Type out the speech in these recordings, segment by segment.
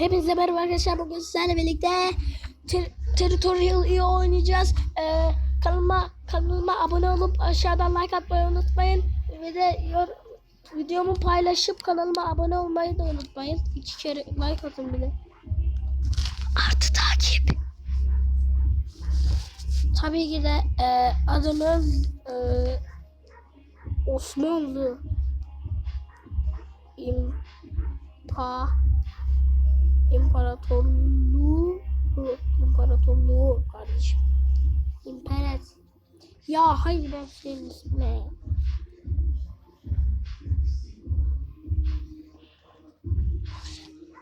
Hepinize merhaba arkadaşlar. Bugün sizlerle birlikte ter- Territorial iyi oynayacağız. Ee, kanalıma, kanalıma abone olup aşağıdan like atmayı unutmayın. Ve de videomu paylaşıp kanalıma abone olmayı da unutmayın. İki kere like atın bile. Artı takip. Tabii ki de e, adımız e, Osmanlı İmpa İmparatorluğu İmparatorluğu kardeşim. İmperet. Ya hayır ben senin ismine.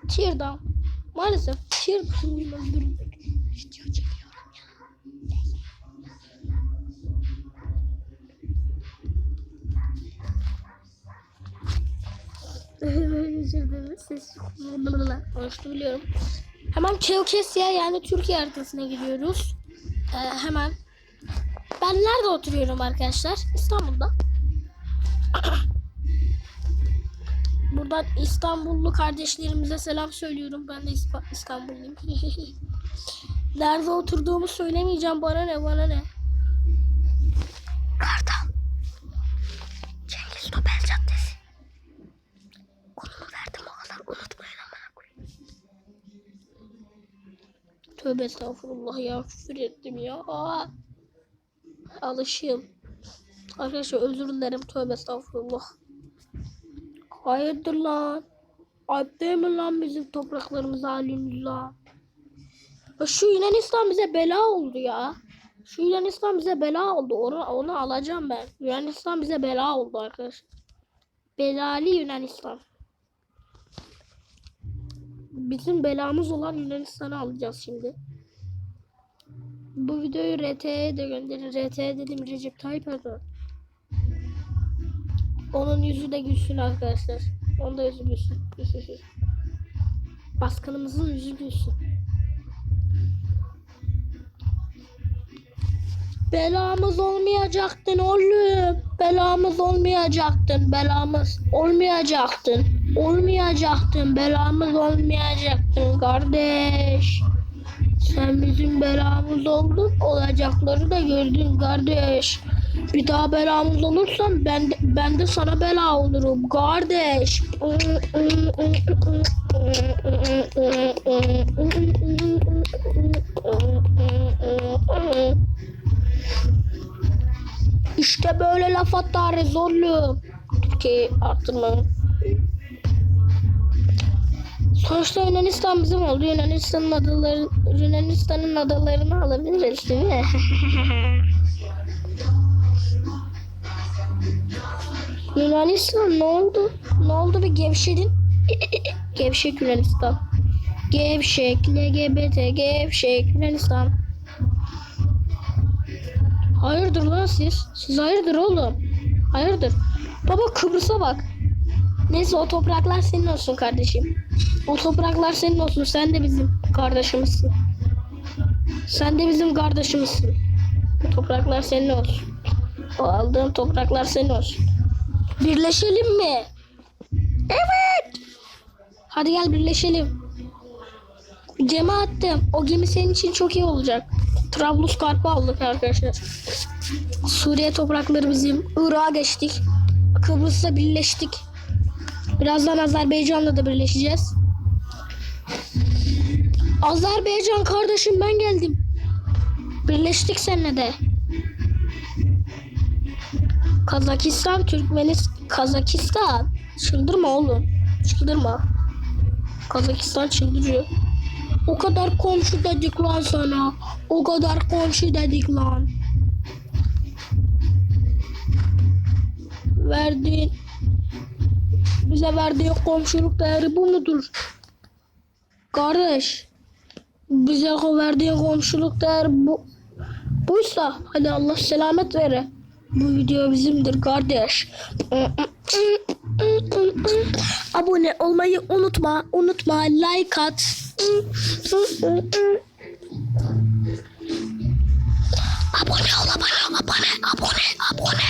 Teardown. Maalesef Teardown'u öldürmek çekiyorum Özür dilerim. Ses konuştu biliyorum. Hemen Çevkesya yani Türkiye haritasına gidiyoruz. Ee, hemen. Ben nerede oturuyorum arkadaşlar? İstanbul'da. Buradan İstanbullu kardeşlerimize selam söylüyorum. Ben de İstanbulluyum. nerede oturduğumu söylemeyeceğim. Bana ne bana ne. Tövbe estağfurullah ya küfür ettim ya. Aa. Alışım. Arkadaşlar özür dilerim tövbe estağfurullah. Hayırdır lan? Ayıp değil mi lan bizim topraklarımız halimiz lan? Şu Yunanistan bize bela oldu ya. Şu Yunanistan bize bela oldu. Onu, onu alacağım ben. Yunanistan bize bela oldu arkadaşlar. Belali Yunanistan. Bizim belamız olan Yunanistan'ı alacağız şimdi. Bu videoyu RT'ye de gönderin. RT dedim Recep Tayyip Erdoğan. Onun yüzü de gülsün arkadaşlar. Onun da yüzü gülsün. Baskınımızın yüzü gülsün. Belamız olmayacaktın oğlum. Belamız olmayacaktın. Belamız olmayacaktın. Olmayacaktın. Belamız olmayacaktın kardeş. Sen bizim belamız oldun. Olacakları da gördün kardeş. Bir daha belamız olursan ben de, ben de sana bela olurum kardeş. İşte böyle laf atarız oğlum. Türkiye arttırmayın. Sonuçta Yunanistan bizim oldu. Yunanistan'ın adaları, Yunanistan'ın adalarını alabiliriz değil mi? Yunanistan ne oldu? Ne oldu bir gevşedin? Gevşek Yunanistan. Gevşek, LGBT, gevşek Yunanistan. Hayırdır lan siz? Siz hayırdır oğlum? Hayırdır? Baba Kıbrıs'a bak. Neyse o topraklar senin olsun kardeşim. O topraklar senin olsun. Sen de bizim kardeşimizsin. Sen de bizim kardeşimizsin. Bu topraklar senin olsun. O aldığın topraklar senin olsun. Birleşelim mi? Evet. Hadi gel birleşelim. Cema attım. O gemi senin için çok iyi olacak. Trablusgarp'ı aldık arkadaşlar. Suriye toprakları bizim. Irak'a geçtik. Kıbrıs'la birleştik. Birazdan Azerbaycan'la da birleşeceğiz. Azerbaycan kardeşim ben geldim. Birleştik seninle de. Kazakistan, Türkmenistan, Kazakistan. Çıldırma oğlum. Çıldırma. Kazakistan çıldırıyor. O kadar komşu dedik lan sana. O kadar komşu dedik lan. Verdiğin bize verdiği komşuluk değeri bu mudur? Kardeş, bize verdiği komşuluk değeri bu buysa hadi Allah selamet vere. Bu video bizimdir kardeş. Abone olmayı unutma, unutma, like at. Abone ol, abone, abone, abone, abone.